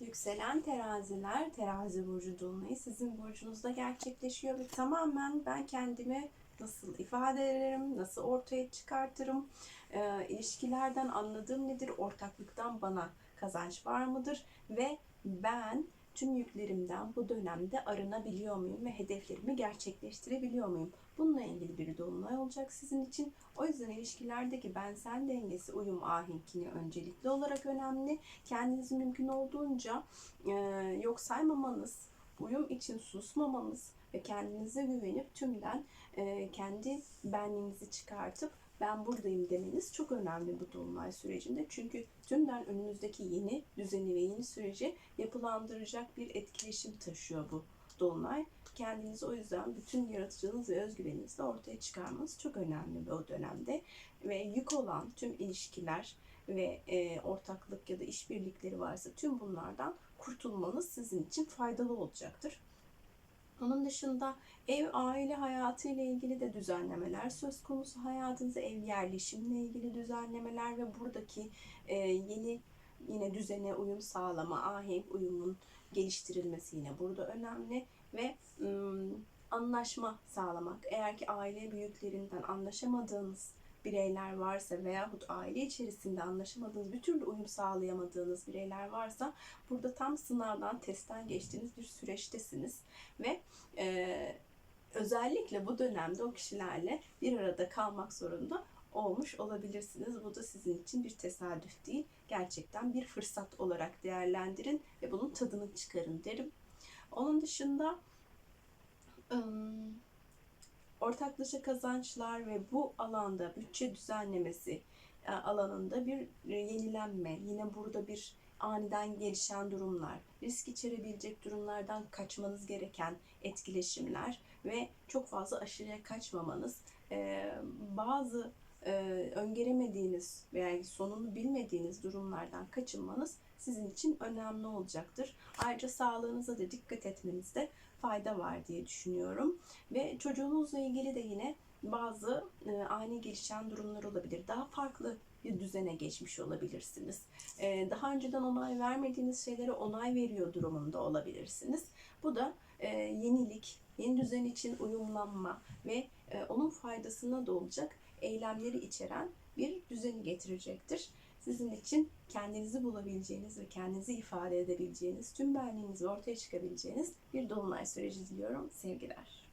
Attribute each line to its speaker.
Speaker 1: Yükselen teraziler, terazi burcu dolunayı sizin burcunuzda gerçekleşiyor ve tamamen ben kendimi nasıl ifade ederim, nasıl ortaya çıkartırım, e, ilişkilerden anladığım nedir, ortaklıktan bana kazanç var mıdır ve ben tüm yüklerimden bu dönemde arınabiliyor muyum ve hedeflerimi gerçekleştirebiliyor muyum? Bununla ilgili bir dolunay olacak sizin için. O yüzden ilişkilerdeki bensel dengesi, uyum, ahenkini öncelikli olarak önemli. Kendinizi mümkün olduğunca e, yok saymamanız, uyum için susmamanız ve kendinize güvenip tümden e, kendi benliğinizi çıkartıp ben buradayım demeniz çok önemli bu dolunay sürecinde. Çünkü tümden önünüzdeki yeni düzeni ve yeni süreci yapılandıracak bir etkileşim taşıyor bu dolunay. Kendinizi o yüzden bütün yaratıcınız ve özgüveninizle ortaya çıkarmanız çok önemli bu dönemde. Ve yük olan tüm ilişkiler ve e, ortaklık ya da işbirlikleri varsa tüm bunlardan kurtulmanız sizin için faydalı olacaktır. Onun dışında ev, aile hayatı ile ilgili de düzenlemeler söz konusu. Hayatınıza ev yerleşimle ilgili düzenlemeler ve buradaki e, yeni yine düzene uyum sağlama, ahenk uyumun geliştirilmesi yine burada önemli ve ım, anlaşma sağlamak. Eğer ki aile büyüklerinden anlaşamadığınız bireyler varsa veyahut aile içerisinde anlaşamadığınız, bir türlü uyum sağlayamadığınız bireyler varsa burada tam sınavdan, testten geçtiğiniz bir süreçtesiniz ve e, özellikle bu dönemde o kişilerle bir arada kalmak zorunda olmuş olabilirsiniz. Bu da sizin için bir tesadüf değil. Gerçekten bir fırsat olarak değerlendirin ve bunun tadını çıkarın derim. Onun dışında ım, ortaklaşa kazançlar ve bu alanda bütçe düzenlemesi e, alanında bir yenilenme, yine burada bir aniden gelişen durumlar, risk içerebilecek durumlardan kaçmanız gereken etkileşimler ve çok fazla aşırıya kaçmamanız, e, bazı e, öngöremediğiniz veya sonunu bilmediğiniz durumlardan kaçınmanız sizin için önemli olacaktır. Ayrıca sağlığınıza da dikkat etmenizde fayda var diye düşünüyorum. Ve çocuğunuzla ilgili de yine bazı e, ani gelişen durumlar olabilir. Daha farklı bir düzene geçmiş olabilirsiniz. E, daha önceden onay vermediğiniz şeylere onay veriyor durumunda olabilirsiniz. Bu da e, yenilik, yeni düzen için uyumlanma ve e, onun faydasına da olacak eylemleri içeren bir düzeni getirecektir. Sizin için kendinizi bulabileceğiniz ve kendinizi ifade edebileceğiniz, tüm benliğinizi ortaya çıkabileceğiniz bir dolunay süreci diliyorum. Sevgiler.